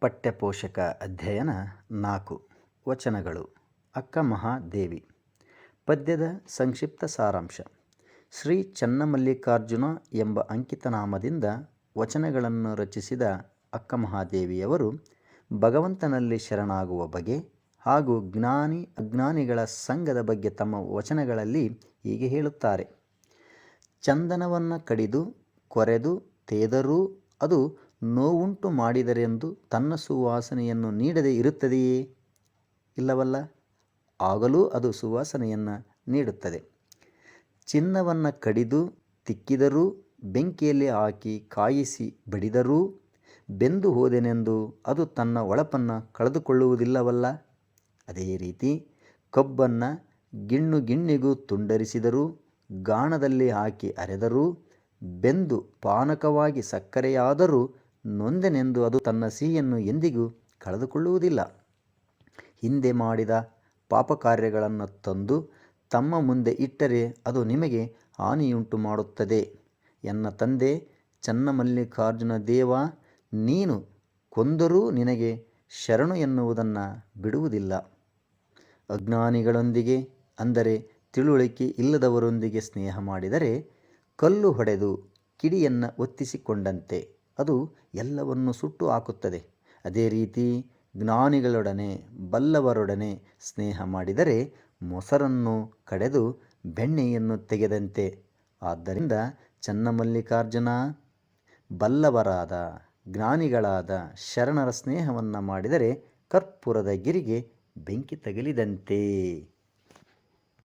ಪಠ್ಯಪೋಷಕ ಅಧ್ಯಯನ ನಾಲ್ಕು ವಚನಗಳು. ಅಕ್ಕ ಮಹಾದೇವಿ. ಪದ್ಯದ ಸಂಕ್ಷಿಪ್ತ ಸಾರಾಂಶ. ಶ್ರೀ ಚನ್ನಮಲ್ಲಿಕಾರ್ಜುನ ಎಂಬ ಅಂಕಿತನಾಮದಿಂದ ವಚನಗಳನ್ನು ರಚಿಸಿದ ಅಕ್ಕ ಮಹಾದೇವಿಯವರು ಭಗವಂತನಲ್ಲಿ ಶರಣಾಗುವ ಬಗೆ ಹಾಗೂ ಜ್ಞಾನಿ ಅಜ್ಞಾನಿಗಳ ಸಂಘದ ಬಗ್ಗೆ ತಮ್ಮ ವಚನಗಳಲ್ಲಿ ಹೀಗೆ ಹೇಳುತ್ತಾರೆ. ಚಂದನವನ್ನು ಕಡಿದು, ಕೊರೆದು, ತೇದರೂ ಅದು ನೋವುಂಟು ಮಾಡಿದರೆಂದು ತನ್ನ ಸುವಾಸನೆಯನ್ನು ನೀಡದೇ ಇರುತ್ತದೆಯೇ? ಇಲ್ಲವಲ್ಲ? ಆಗಲೂ ಅದು ಸುವಾಸನೆಯನ್ನು ನೀಡುತ್ತದೆ. ಚಿನ್ನವನ್ನು ಕಡಿದು ತಿಕ್ಕಿದರೂ, ಬೆಂಕಿಯಲ್ಲಿ ಹಾಕಿ ಕಾಯಿಸಿ ಬಡಿದರೂ, ಬೆಂದು ಹೋದೆನೆಂದು ಅದು ತನ್ನ ಒಳಪನ್ನು ಕಳೆದುಕೊಳ್ಳುವುದಿಲ್ಲವಲ್ಲ? ಅದೇ ರೀತಿ ಕಬ್ಬನ್ನು ಗಿಣ್ಣು ಗಿಣ್ಣಿಗೂ ತುಂಡರಿಸಿದರೂ, ಗಾಣದಲ್ಲಿ ಹಾಕಿ ಅರೆದರೂ, ಬೆಂದು ಪಾನಕವಾಗಿ ಸಕ್ಕರೆಯಾದರೂ ನೊಂದೆನೆಂದು ಅದು ತನ್ನ ಸಿಹಿಯನ್ನು ಎಂದಿಗೂ ಕಳೆದುಕೊಳ್ಳುವುದಿಲ್ಲ. ಹಿಂದೆ ಮಾಡಿದ ಪಾಪ ಕಾರ್ಯಗಳನ್ನು ತಂದು ತಮ್ಮ ಮುಂದೆ ಇಟ್ಟರೆ ಅದು ನಿಮಗೆ ಹಾನಿಯುಂಟು ಮಾಡುತ್ತದೆ ಎನ್ನ ತಂದೆ ಚನ್ನಮಲ್ಲಿಕಾರ್ಜುನ ದೇವ, ನೀನು ಕೊಂದರೂ ನಿನಗೆ ಶರಣು ಎನ್ನುವುದನ್ನು ಬಿಡುವುದಿಲ್ಲ. ಅಜ್ಞಾನಿಗಳೊಂದಿಗೆ, ಅಂದರೆ ತಿಳುವಳಿಕೆ ಇಲ್ಲದವರೊಂದಿಗೆ ಸ್ನೇಹ ಮಾಡಿದರೆ ಕಲ್ಲು ಹೊಡೆದು ಕಿಡಿಯನ್ನು ಒತ್ತಿಸಿಕೊಂಡಂತೆ. ಅದು ಎಲ್ಲವನ್ನು ಸುಟ್ಟು ಹಾಕುತ್ತದೆ. ಅದೇ ರೀತಿ ಜ್ಞಾನಿಗಳೊಡನೆ, ಬಲ್ಲವರೊಡನೆ ಸ್ನೇಹ ಮಾಡಿದರೆ ಮೊಸರನ್ನು ಕಡೆದು ಬೆಣ್ಣೆಯನ್ನು ತೆಗೆದಂತೆ. ಆದ್ದರಿಂದ ಚನ್ನಮಲ್ಲಿಕಾರ್ಜುನ, ಬಲ್ಲವರಾದ, ಜ್ಞಾನಿಗಳಾದ ಶರಣರ ಸ್ನೇಹವನ್ನು ಮಾಡಿದರೆ ಕರ್ಪೂರದ ಗಿರಿಗೆ ಬೆಂಕಿ ತಗಲಿದಂತೆ.